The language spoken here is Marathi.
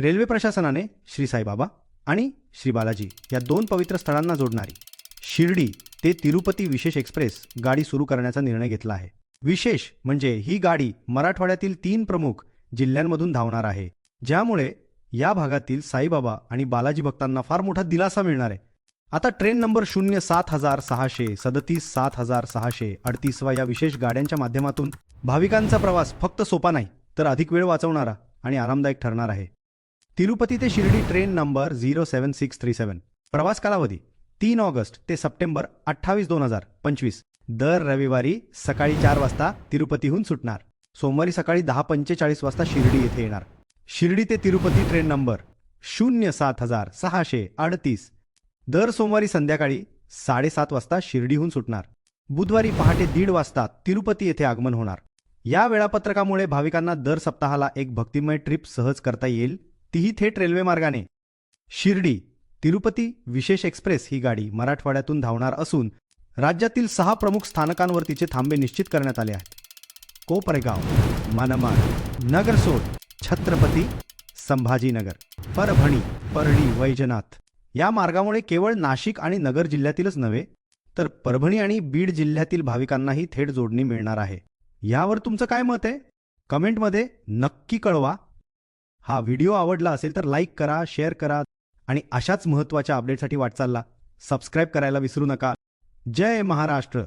रेल्वे प्रशासनाने श्री साईबाबा आणि श्री बालाजी या दोन पवित्र स्थळांना जोडणारी शिर्डी ते तिरुपती विशेष एक्सप्रेस गाडी सुरू करण्याचा निर्णय घेतला आहे. विशेष म्हणजे ही गाडी मराठवाड्यातील तीन प्रमुख जिल्ह्यांमधून धावणार आहे. ज्यामुळे या भागातील साईबाबा आणि बालाजी भक्तांना फार मोठा दिलासा मिळणार आहे. आता ट्रेन नंबर शून्य सात हजार सहाशे सदतीस सात हजार सहाशे अडतीसवा या विशेष गाड्यांच्या माध्यमातून भाविकांचा प्रवास फक्त सोपा नाही तर अधिक वेळ वाचवणारा आणि आरामदायक ठरणार आहे. तिरुपती ते Shirdi train number zero seven six three seven प्रवास कालावधी तीन ऑगस्ट ते सप्टेंबर अठ्ठावीस दोन हजार पंचवीस. दर रविवारी सकाळी चार वाजता तिरुपतीहून सुटणार. सोमवारी सकाळी दहा पंचेचाळीस वाजता शिर्डी येथे येणार. शिर्डी ते तिरुपती ट्रेन नंबर शून्य सात हजार सहाशे अडतीस. दर सोमवारी संध्याकाळी साडेसात वाजता शिर्डीहून सुटणार. बुधवारी पहाटे दीड वाजता तिरुपती येथे आगमन होणार. या वेळापत्रकामुळे भाविकांना दर सप्ताहाला एक भक्तिमय ट्रिप सहज करता येईल. तीही थेट रेल्वे मार्गाने. शिर्डी तिरुपती विशेष एक्सप्रेस ही गाडी मराठवाड्यातून धावणार असून राज्यातील सहा प्रमुख स्थानकांवर तिचे थांबे निश्चित करण्यात आले आहेत. कोपरेगाव मनमाड नगरसोड छत्रपती संभाजीनगर परभणी परळी वैजनाथ या मार्गामुळे केवळ नाशिक आणि नगर जिल्ह्यातीलच नव्हे तर परभणी आणि बीड जिल्ह्यातील भाविकांनाही थेट जोडणी मिळणार आहे. यावर तुमचं काय मत आहे? कमेंटमध्ये नक्की कळवा. हा व्हिडिओ आवडला असेल तर लाईक करा शेअर करा आणि अशाच महत्त्वाच्या अपडेटसाठी वाटचालला. सबस्क्राईब करायला विसरू नका. जय महाराष्ट्र.